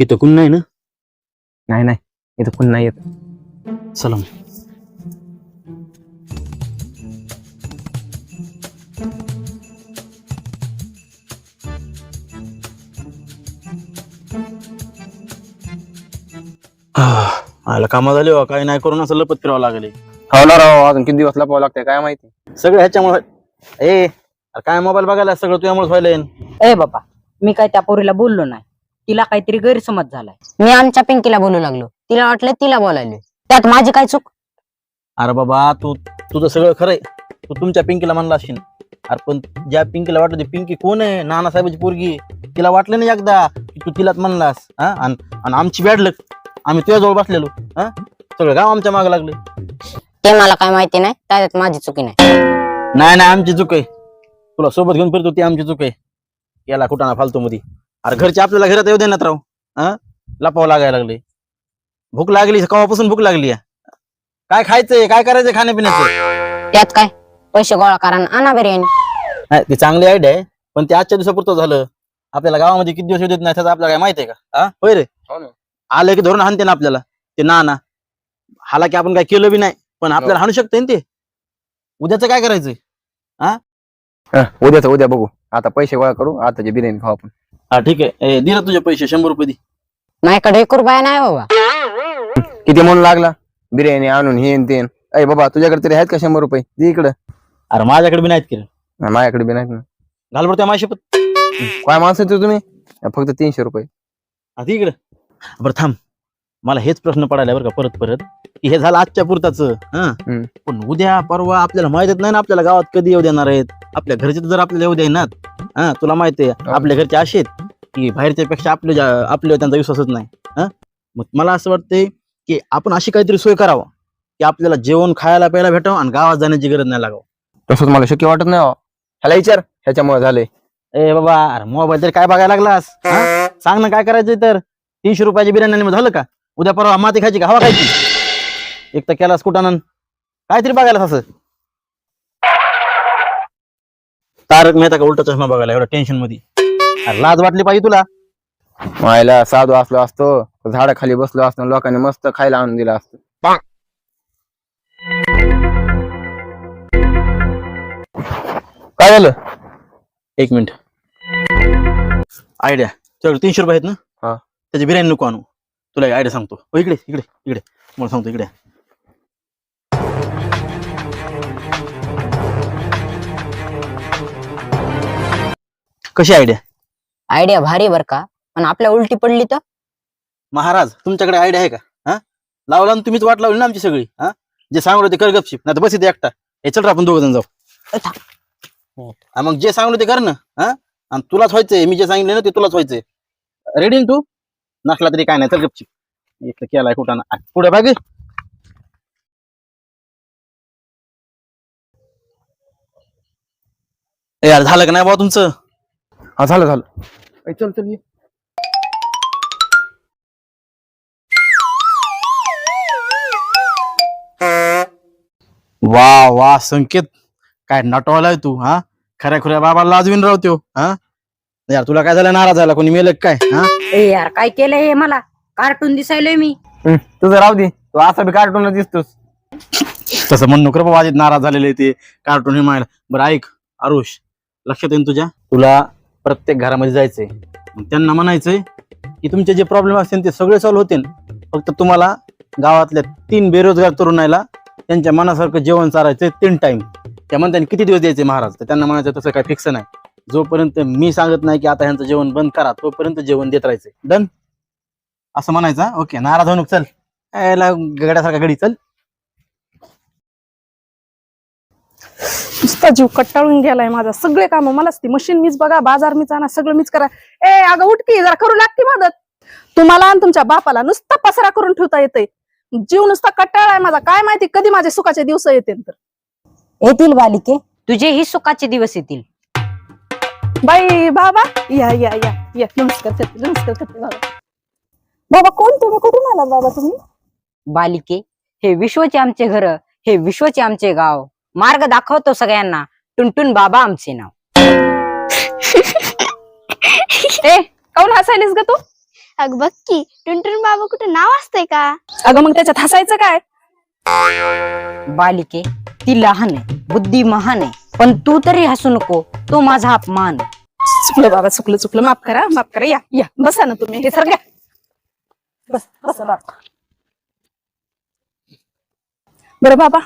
इथं कोण नाही ना? नाही नाही. इथं पुन्हा येत. चला मग. आह, आला कामा झाले हो काय नाही करून असं लपत फिरावं लागले. हो ना राव अजून किती दिवस लपावं लागतंय काय माहिती? सगळं ह्याच्यामुळे ए अरे काय मोबाईल बघायला सगळं तुझ्यामुळे व्हायला ए बाबा मी काय त्या पोरीला बोललो नाही. तिला काहीतरी गैरसमज झालाय. मी आमच्या पिंकीला बोलू लागलो. तिला वाटलं तिला बोलायलो त्यात माझी काय चूक? अरे बाबा तू तुझं सगळं खरंय. तू तुमच्या पिंकीला म्हणला असशील. अरे पण ज्या पिंकीला वाटत होती, पिंकी कोण आहे? नानासाहेबाची पोरगी. तिला वाटलं नाही एकदा की तू तिलाच म्हणलास हा? आणि आणि आमची बॅडलक आम्ही तुझ्याजवळ बसलेलो हा? सगळं गाव आमच्या मागे लागलं. ते मला काय माहिती नाही त्यात माझी चुकी नाही. नाही नाही आमची चूक आहे. तुला सोबत घेऊन फिरतो ती आमची चूक आहे. याला कुठाना फालतू मध्ये अरे घरचे आपल्याला घरात येऊ देण्यात राव. हा? लपावं लागायला लागले. भूक लागली कवापासून भूक लागली? आहे. काय खायचंय? काय करायचंय खाण्यापिण्याचं? त्यात काय? पैसे गोळा करा आणि आणा बिर्याणी नाही ते चांगली आयडिया आहे पण ते आजच्या दिवसापुरतं झालं. आपल्याला गावामध्ये किती दिवस येऊ देत नाही त्याचं आपल्याला काय माहिती आहे का? हा? होय रे. हो. आलं की धरून हाणते ना आपल्याला. ते ना ना. हाला की आपण काय केलं बी नाही पण आपल्याला हाणू शकते ना ते. उद्याचं काय करायचंय? हं, उद्याच उद्या बघू. आता पैसे गोळा करू आताची बिर्याणी खाऊ आपण. हा ठीक आहे. ए, दे ना तुझे पैसे शंभर रुपये दे. माझ्याकडे एक रुपया नाही बाबा. किती म्हणून लागला? बिर्याणी आणून हे न ते न. अय बाबा तुझ्याकडे तरी आहेत का शंभर रुपये? दे इकडं. अरे माझ्याकडे बी नाहीत केलं नाही, माझ्याकडे बी नाहीत ना. घाल बरं त्या माझ्या शपथ काय माणसं आहेत तुम्ही? फक्त तीनशे रुपये. आता इकडं. बरं थांब. मला हेच प्रश्न पडायला बरं का परत परत. की हे झालं आजच्या पुरताच. पण उद्या परवा आपल्याला माहितच नाही ना आपल्याला गावात कधी येऊ देणार आहेत. आपल्या घरचे तर जर आपल्याला येऊ देणार हा तुला माहिती आहे आपल्या घरचे असे आहेत की बाहेरच्या पेक्षा आपले जा- आपल्यावर त्यांचा विश्वासच नाही. हा? मग मला असं वाटतंय की आपण अशी काहीतरी सोय करावं की आपल्याला जेवण खायला प्यायला भेटावं आणि गावात जाण्याची गरज नाही लागावं. तसंच मला शक्य वाटत नाही हो. ह्याला विचार ह्याच्यामुळे झाले ए बाबा अरे मोबाईल तरी काय बघायला लागलास? हा? सांग ना काय करायचंय तर. तीनशे रुपयाची बिर्याणी मग झालं का? उद्या परवा माती खायची का? हवा खायची? एक तर केलास कुठानं काहीतरी बघायला असं. तारक मेहता का उलटा चष्मा बघायला एवढ्या टेन्शनमध्ये? अरे लाज वाटली पाहिजे तुला. मायला साधू असलो असतो झाडाखाली बसलो असतो लोकांनी मस्त खायला आणून दिलं असतं. काय झालं? एक मिनिट. आयडिया. तुझ्याकडे तीनशे रुपये आहेत ना? हा. त्याची बिर्याणी नको आणू. तुला आयडिया सांगतो. हो इकडे इकडे इकडे. मला सांगतो इकडे. कशी आयडिया? आयडिया भारी बर का? पण आपल्या उलटी पडली तर? महाराज तुमच्याकडे आयडिया आहे का? हा? लावला ना तुम्हीच वाट लावली ना आमची सगळी हा? जे सांगलो ते कर गपशीप नाही तर बस इथे एकटा. हे चल रे आपण दोघ जण जाऊ. थांब. हा, मग जे सांगलो ते कर ना हा? आणि तुलाच व्हायचंय मी जे सांगितलं ना ते तुलाच व्हायचंय. रेडी तू? नसला तरी काय नाही चल गपशीप एक केलाय कुठं ना. पुढे बागे ए यार झालं का नाही बाबा तुमचं? हा झालं झालं. चल चल ये. वा वा संकेत. काय नटवालाय तू हा? खऱ्या खुऱ्या बाबा लाजवीन राहतो हा? यार तुला काय झालं? नाराज झाला. कोणी मेलं काय? हा? ए यार काय केलंय हे मला? कार्टून दिसायलोय मी. हं, तुझं राहू दे. तू असा बी कार्टून दिसतोस. तसं म्हणू नकर बाबा नाराज झालेले ते कार्टून हे मायला. बरं ऐक आरुष लक्षात येईन तुझ्या? तुला प्रत्येक घरामध्ये जायचंय. मग त्यांना म्हणायचंय की तुमचे जे प्रॉब्लेम असतील ते सगळे सॉल्व्ह होतील. फक्त तुम्हाला गावातल्या तीन बेरोजगार तरुणायला त्यांच्या मनासारखं जेवण चारायचंय तीन टाइम त्या म्हणतात किती दिवस द्यायचे महाराज? तर त्यांना म्हणायचं तसं काय फिक्स नाही. जोपर्यंत मी सांगत नाही की आता ह्यांचं जेवण बंद करा तोपर्यंत जेवण देत राहायचंय डन असं म्हणायचं ओके नाराज होऊन चल. यायला गड्यासारखा गडी चल. नुसता जीव कट्टाळून गेलाय माझा. सगळे काम मलाच ती मशीन मीच बघा बाजार मीच आणा सगळं मीच करा. ए अगं उठकी जरा करू लागते मदत. तुम्हाला आणि तुमच्या बापाला नुसता पसरा करून ठेवता येते जीव नुसता कट्टाळाय माझा. काय माहिती कधी माझे सुखाचे दिवस येते तर. येतील बालिके. तुझेही सुखाचे दिवस येतील. बाई बाबा. या या या या. नमस्कार करते नमस्कार करते बाबा. बाबा कोण तुम्ही? कुठून आलात बाबा तुम्ही? बालिके हे विश्वचे आमचे घर हे विश्वचे आमचे गाव. मार्ग दाखवतो सगळ्यांना. टुनटुन बाबा आमचे नाव. ए काऊन हसायलीस ग तू? अग बघ की टुनटुन बाबा कुठं नाव असतंय का? अगं मग त्याच्यात हसायचं काय? बालिके ती लहान आहे बुद्धी महान आहे. पण तू तरी हसू नको. तो माझा अपमान. चुकलं बाबा चुकलं चुकलं. माफ करा माफ करा. या या. बसा ना तुम्ही. हे सर घ्या बस बसा बाबा. बरं बाबा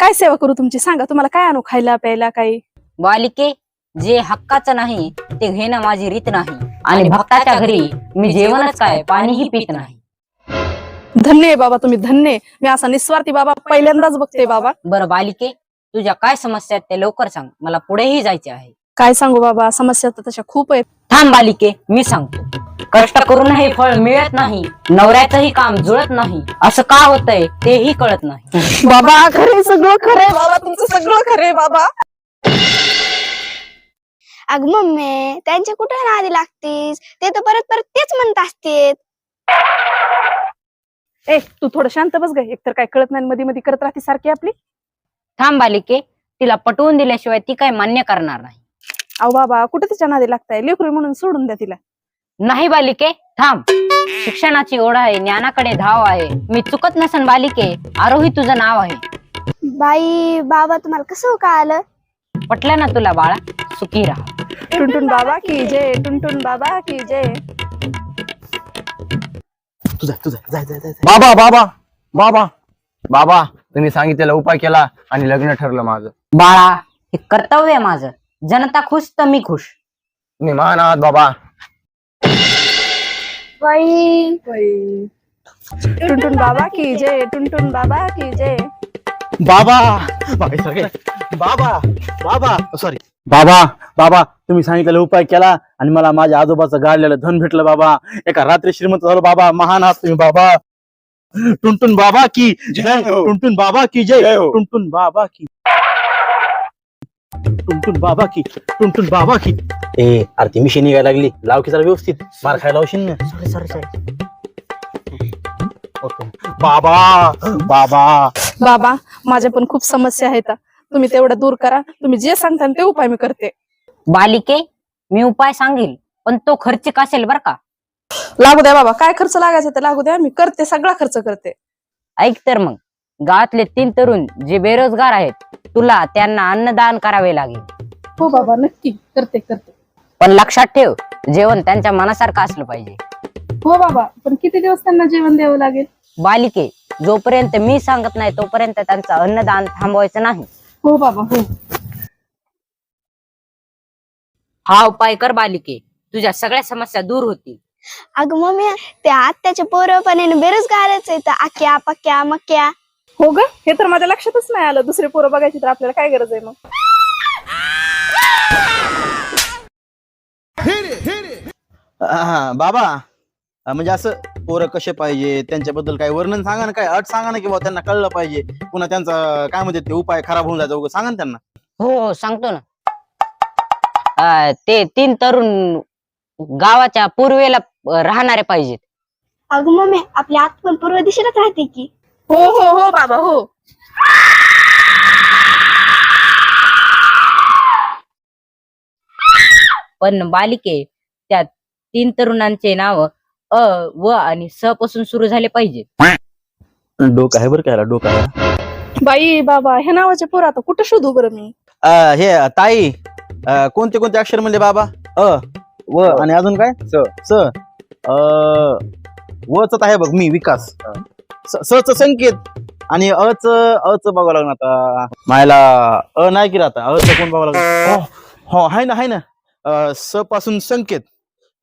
काय सेवा करू तुमची? सांगा तुम्हाला काय आणू? खायला प्यायला काही? बालिके जे हक्काचं नाही ते घेणं माझी रीत नाही. आणि भक्ताच्या घरी मी जेवणच काय? पाणीही पित नाही. धन्य आहे बाबा तुम्ही धन्य आहे. मी असा निस्वार्थी बाबा पहिल्यांदाच बघते बाबा. बरं बालिके तुझ्या काय समस्या आहेत ते लवकर सांग. मला पुढेही जायचे आहे. काय सांगू बाबा? समस्या तर तशा खूप आहेत. थांब बालिके मी सांगतो. कष्ट करून हे फळ मिळत नाही नवऱ्याचंही काम जुळत नाही. असं का होतंय तेही कळत नाही. बाबा खरे सगळं खरंय बाबा तुमचं सगळं खरंय बाबा. अग मम्मी त्यांच्या कुठं नादी लागतीस? ते तर परत परत तेच म्हणत असते ए तू थोडं शांत बस ग. एकतर काय कळत नाही मध्ये मध्ये करत राहते सारखी आपली. थांब बालिके तिला पटवून दिल्याशिवाय ती काय मान्य करणार नाही. अहो बाबा कुठे तिच्या नादी लागताय? लेकरू म्हणून सोडून द्या तिला. नाही बालिके थांब. शिक्षणाची ओढ आहे ज्ञानाकडे धाव आहे. मी चुकत नसन बालिके आरोही तुझं नाव आहे. बाई बाबा तुम्हाला कसं का आलं पटलं ना तुला बाळा? सुखी राहा. टुनटुन बाबा की जय टुनटुन बाबा की जय. तुझा तुझा जाय जाय जाय जाय. बाबा बाबा बाबा बाबा तुम्ही सांगितलेला उपाय केला आणि लग्न ठरलं माझं. बाळा हे कर्तव्य आहे माझं. जनता खुश तर मी खुश. आहात बाबा. बाई. टुनटुन बाबा की जय टुनटुन बाबा की जय. बाबा. बाबा सगळे. बाबा बाबा सॉरी बाबा बाबा तुम्ही सांगितलेला उपाय केला आणि मला माझ्या आजोबाचं गाडलेलं धन भेटलं बाबा. एका रात्री श्रीमंत झालो बाबा महान आहात तुम्ही बाबा. टुनटुन बाबा की जय टुनटुन बाबा की जय टुनटुन बाबा की टुनटुन बाबा की टुनटुन बाबा की. ए अरे ती मिशी निघायला लागली. लाव की जरा व्यवस्थित. मार खायला लावशील ना. सॉरी सॉरी सॉरी बाबा बाबा. बाबा माझ्या पण खूप समस्या आहेत. तुम्ही तेवढं दूर करा. तुम्ही जे सांगता ते उपाय मी करते. बालिके मी उपाय सांगेल पण तो खर्चिक असेल बर का? लागू द्या बाबा. काय खर्च लागायचा ते लागू द्या. मी करते सगळा खर्च करते. ऐक तर मग. गावातले तीन तरुण जे बेरोजगार आहेत तुला त्यांना अन्नदान करावे लागेल. हो बाबा नक्की. करते करते. पण लक्षात ठेव जेवण त्यांच्या मनासारखं असलं पाहिजे. हो बाबा पण किती दिवस त्यांना जेवण द्यावं लागेल? बालिके जोपर्यंत मी सांगत नाही तोपर्यंत त्यांचं अन्नदान थांबवायचं नाही. हो बाबा हो. हा उपाय कर बालिके तुझ्या सगळ्या समस्या दूर होतील. अगं मम्मी त्या आत्याच्या पोरपणाने बेरोजगारच आहेत. आक्या पक्या मक्या. हो ग हे तर माझ्या लक्षातच नाही आलं. दुसरे पोरं बघायची तर आपल्याला काय गरज आहे मग? बाबा अं, म्हणजे असं पोरं कसे पाहिजे त्यांच्याबद्दल काय वर्णन सांगा ना काय अट सांगा ना किंवा त्यांना कळलं पाहिजे. पुन्हा त्यांचा काय म्हणते ते उपाय खराब होऊन जायचा सांगा ना त्यांना. हो हो सांगतो ना. अं, ते तीन तरुण गावाच्या पूर्वेला अं, राहणारे पाहिजेत. अगं मम्मी आपली आत पण पूर्व दिशेलाच राहते की. हो हो हो बाबा हो. पण बालिके त्या तीन तरुणांचे नाव अ व आणि स पासून सुरू झाले पाहिजे. डोकं आहे बरं काय डोकं आहे? बाई बाबा ह्या नावाचे पोरं आता कुठं शोधू बरं मी? अं, हे ताई अं, कोणते कोणते अक्षर म्हणले बाबा? अ व आणि अजून काय? स. स. व च आहे बघ मी विकास. स च च संकेत. आणि अ च अ च बघावं लागणार आता. मायला अ नाही की राहता अ च कोण बघावं लागणार हो. हो आहे ना आहे ना. अं, स पासून संकेत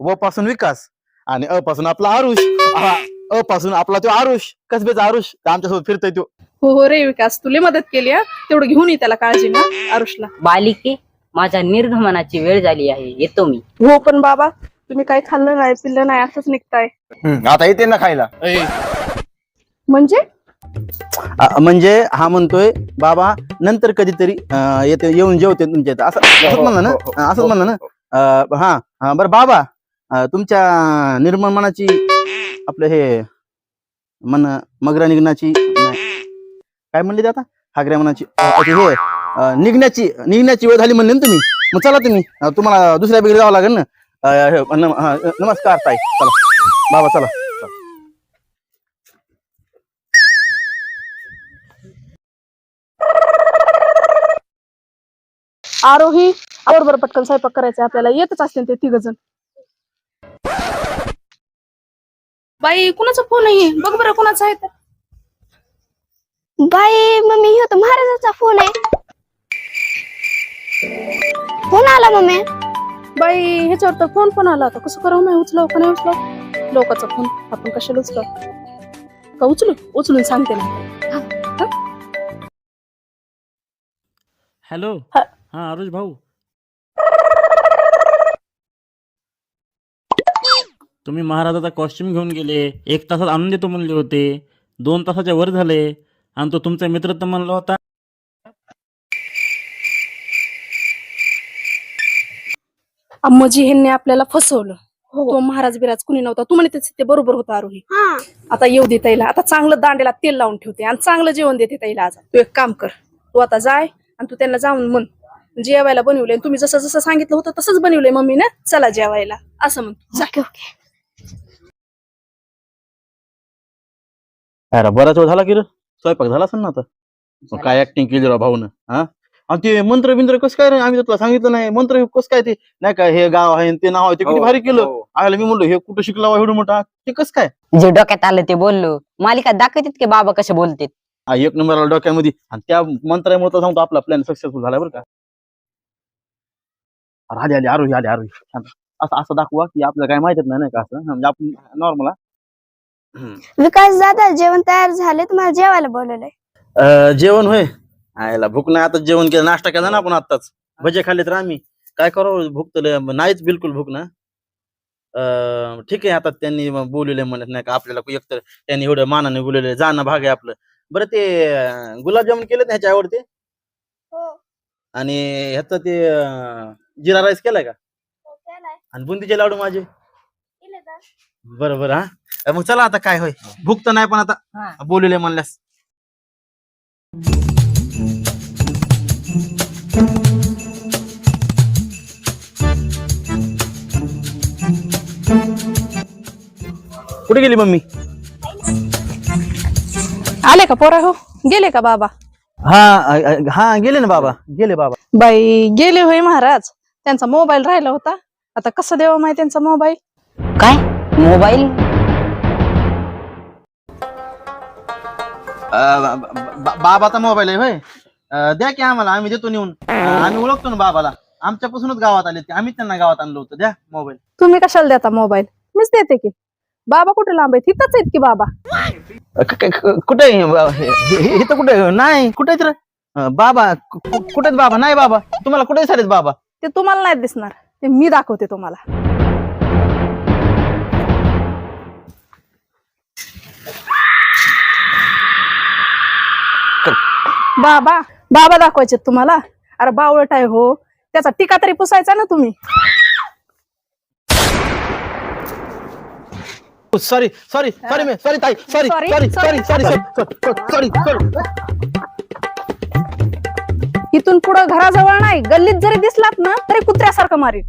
व पासून विकास आणि अ पासून आपला आरुष. हा, अ पासून आपला तो आरुष. कसबेचा आरुष? आमच्यासोबत फिरतोय तो. हो हो रे विकास तुले मदत केली हा? तेवढं घेऊन ये त्याला काळजी ना आरुषला. बालिके माझ्या निर्गमनाची वेळ झाली आहे. येतो मी. हो पण बाबा तुम्ही काही खाल्लं नाही पिल्लं नाही असंच निघताय. हम्म, आता येते ना खायला. म्हणजे? अ, म्हणजे हा म्हणतोय बाबा नंतर कधीतरी अ, येते येऊन जेवते तुमच्या इथं. असं असंच म्हणलं ना? हो, अ, असंच म्हणलं ना? अ, हा हा, बरं बाबा अ, तुमच्या निर्मळ मनाची आपलं हे मन मगरा निघण्याची नाही. काय म्हणले ते आता? हागऱ्या मनाची अ, हे निघण्याची निघण्याची वेळ झाली म्हणले ना तुम्ही? मग चला तुम्ही अं, तुम्हाला दुसऱ्या बिगडी जावं लागेल ना? अं, हे, हा, नमस्कार ताई. चला. बाबा चला. आरोही बरोबर पटकन स्वयंपाक करायचा आपल्याला. येतच असते ते तिघ जण बाई कुणाचा फोन आहे? बघ बरं कुणाचा आहे तर. बाई मम्मी ह्यो तर महाराजाचा फोन आहे. फोन आला मम्मी? बाई ह्याच्यावर तर फोन पण आला होता. कसं करावं नाही उचलाव का नाही उचलाव? लोकांचा फोन आपण कशाला उचलाव? का उचलू? उचलून सांगते ना. हॅलो हा. हा आरुष भाऊ. तुम्ही महाराजाचा कॉस्ट्युम घेऊन गेले एक तासात आणून देतो म्हणले होते दोन तासाच्या वर झाले आणि तो तुमचा मित्र तर म्हणला होता. अम्मजी ह्यांनी आपल्याला फसवलं. तो महाराज बिराज कुणी नव्हता. तू म्हणे ते बरोबर होता आरोही. हा. आता येऊ दे ताईला. आता चांगलं दांडेला तेल लावून ठेवते आणि चांगलं जेवण देते ताईला आज. तू एक काम कर. तू आता जाय आणि तू त्यांना जाऊन म्हण. जेवायला बनवलंय तुम्ही जसं जसं सांगितलं होतं तसंच बनवलंय मम्मीनं. चला जेवायला. असं म्हण जा. Okay okay. अरे बराच वेळ झाला की रे? स्वयंपाक झाला असेल ना आता? मग काय ऍक्टिंग केली राव भाऊन हा? आणि ते मंत्र बिंत्र कसं काय रे? आम्ही तर तुला सांगितलं नाही. मंत्र कसं काय ते? नाही का हे गाव आहे आणि ते नाव आहे. ते किती भारी केलं. आयला मी म्हणलो हे कुठं शिकला एवढं मोठा? ते कसं काय? जे डोक्यात आलं ते बोललो. मालिका दाखवतात की बाबा कसे बोलतात? हा, एक नंबर आला डोक्यामध्ये. आणि त्या मंत्रामुळे तर सांगतो आपला प्लॅन सक्सेसफुल झाला बरं का. आले आले आरोही आले आरोही. छान. असं असं दाखवा की आपल्याला काय माहितीच नाही नाही का असं? म्हणजे आपण नॉर्मल विकास दादा जेवण तयार झाले? तुम्हाला जेवायला बोलवलंय. जेवण होय. आयला भूक नाही आता जेवण केलं. नाश्ता केला ना आपण आताच भजे खाल्ले तर आम्ही. काय करावं भूक तर लय- नाहीच बिलकुल भूक ना. अं, ठीक आहे आता त्यांनी मग बोलवले म्हणत नाही का आपल्याला एकतर त्यांनी एवढं मानाने बोलवले जाणं भाग आहे आपलं. बरं ते अं, गुलाबजामुन केलेत ना ह्याच्या आवडते? आणि ह्याचं ते अं, जिरा राईस केलाय का? आणि बुंदीचे लाडू माझे? बरं बरं हा. मग चला आता काय होय? भूक तर नाही पण आता बोलवले म्हणल्यास. कुठे गेली मम्मी? आले का पोरा हो? गेले का बाबा? हा हा गेले ना बाबा. गेले बाबा. बाई गेले होय महाराज. त्यांचा मोबाईल राहिला होता. आता कसं देवा माहिती त्यांचा मोबाईल? काय? मोबाईल? बाबाचा मोबाईल आहे होय. अ, द्या की आम्हाला आम्ही देतो नेऊन. अ, आम्ही ओळखतो ना बाबाला. आमच्यापासूनच गावात आले ते आम्ही त्यांना गावात आणलं होतं. द्या मोबाईल. तुम्ही कशाला देता मोबाईल? मीच देते की. बाबा कुठे लांब आहेत? तिथंच आहेत की बाबा? कुठे इथं कुठे? नाही कुठे रे? अ, बाबा कु- कु- कुठे आहेत बाबा? नाही बाबा. तुम्हाला कुठे दिसत बाबा? ते तुम्हाला नाही दिसणार. ते मी दाखवते तुम्हाला. बाबा बाबा दाखवायचे तुम्हाला. अरे बावळट आहे हो. त्याचा टीका तरी पुसायचा ना तुम्ही. सॉरी सॉरी सॉरी मी सॉरी ताई sorry Sorry, sorry sorry. Sorry sorry sorry sorry इथून पुढं घराजवळ नाही गल्लीत जरी दिसलात ना तरी कुत्र्यासारखं मारीन.